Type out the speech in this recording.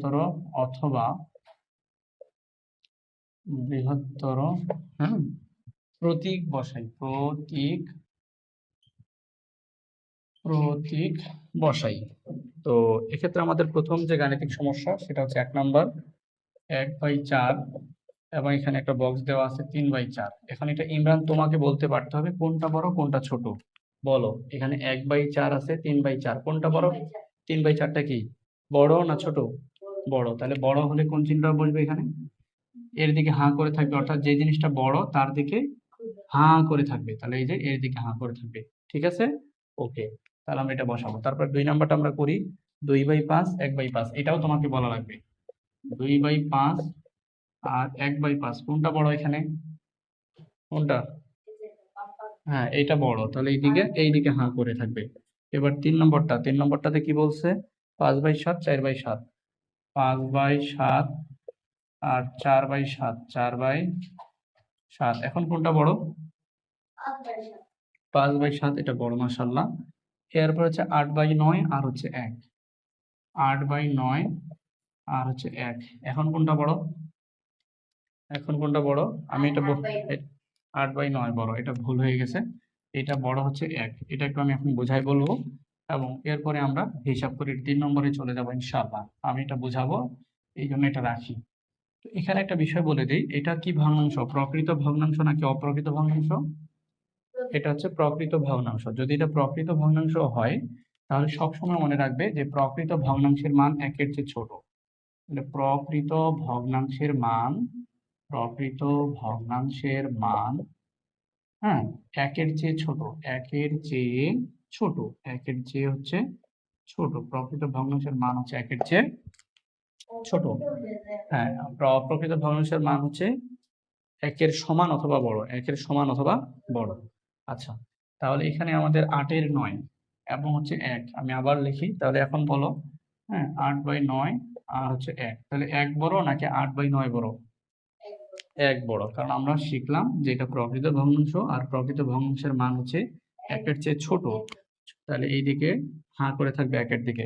বৃহত্তর অথবা বৃহত্তর প্রতীক বসাই প্রতীক প্রতীক বসাই। তো এক্ষেত্রে আমাদের প্রথম যে গাণিতিক সমস্যা সেটা হচ্ছে এক নাম্বার এক বাই চার এবং এখানে একটা বক্স দেওয়া আছে তিন বাই চার। এখানে এটা ইমরান তোমাকে বলতে পারতে হবে কোনটা বড় কোনটা ছোট? বলো এখানে এক বাই চার আছে তিন বাই চার। কোনটা বড়? তিন বাই চারটা কি বড় না ছোট? বড়, তাহলে বড় হলে কোন চিহ্নটা বসবে এখানে? এর দিকে হাঁ করে থাকবে, অর্থাৎ যে জিনিসটা বড় তার দিকে হাঁ করে থাকবে, তাহলে এই যে এর দিকে হাঁ করে থাকবে, ঠিক আছে? ওকে তাহলে আমরা এটা বসাবো, তারপর দুই নাম্বারটা আমরা করি, দুই বাই পাঁচ, এক বাই পাঁচ, এটাও তোমাকে বলা লাগবে, দুই বাই পাঁচ আর এক বাই পাঁচ, কোনটা বড় এখানে? কোনটা? হ্যাঁ এটা বড়, তাহলে এইদিকে এইদিকে হাঁ করে থাকবে, এবার তিন নম্বরটা, তিন নম্বরটাতে কি বলছে? পাঁচ বাই সাত, চার বাই সাত পাঁচ বাই সাত আর চার বাই সাত, চার বাই সাত। এখন কোনটা বড়? পাঁচ বাই সাত, এটা বড় মাসাল্লাহ এরপর হচ্ছে আট বাই নয় আর হচ্ছে এক। আট বাই নয় আর হচ্ছে এক। এখন কোনটা বড়? এখন কোনটা বড়? আমি এটা আট বাই নয় বড়, এটা ভুল হয়ে গেছে। এটা বড় হচ্ছে এক। এটা একটু আমি এখন বোঝাই বলব। এবং এরপরে আমরা হিসাব করে, তিন নম্বরে চলে যাব ইনশাআল্লাহ। আমি এটা বুঝাবো এই জন্য এটা রাখি। তো এখানে একটা বিষয় বলে দিই, এটা কি ভগ্নাংশ? প্রকৃত ভগ্নাংশ নাকি অপ্রকৃত ভগ্নাংশ? এটা হচ্ছে প্রকৃত ভগ্নাংশ। যদি এটা প্রকৃত ভগ্নাংশ হয়, তাহলে সবসময় মনে রাখবে যে প্রকৃত ভগ্নাংশের মান একের চেয়ে ছোট। প্রকৃত ভগ্নাংশের মান, প্রকৃত ভগ্নাংশের মান হ্যাঁ একের চেয়ে ছোট, একের চেয়ে ছোট, একের চেয়ে হচ্ছে ছোট। প্রকৃত ভগ্নাংশের মান হচ্ছে একের চেয়ে ছোট। হ্যাঁ প্রকৃত ভগ্নাংশের মান হচ্ছে একের সমান অথবা বড়, একের সমান অথবা বড়। আচ্ছা তাহলে এখানে আমাদের আটের নয় এবং হচ্ছে এক। আমি আবার লিখি, তাহলে এখন বলো হ্যাঁ আট বাই নয় আর হচ্ছে এক। তাহলে এক বড় নাকি আট বাই নয় বড়? এক বড়। কারণ আমরা শিখলাম যে এটা প্রকৃত ভগ্নাংশ আর প্রকৃত ভগ্নাংশের মান হচ্ছে একের চেয়ে ছোট তাহলে এই দিকে হাঁ করে থাকবে একের দিকে।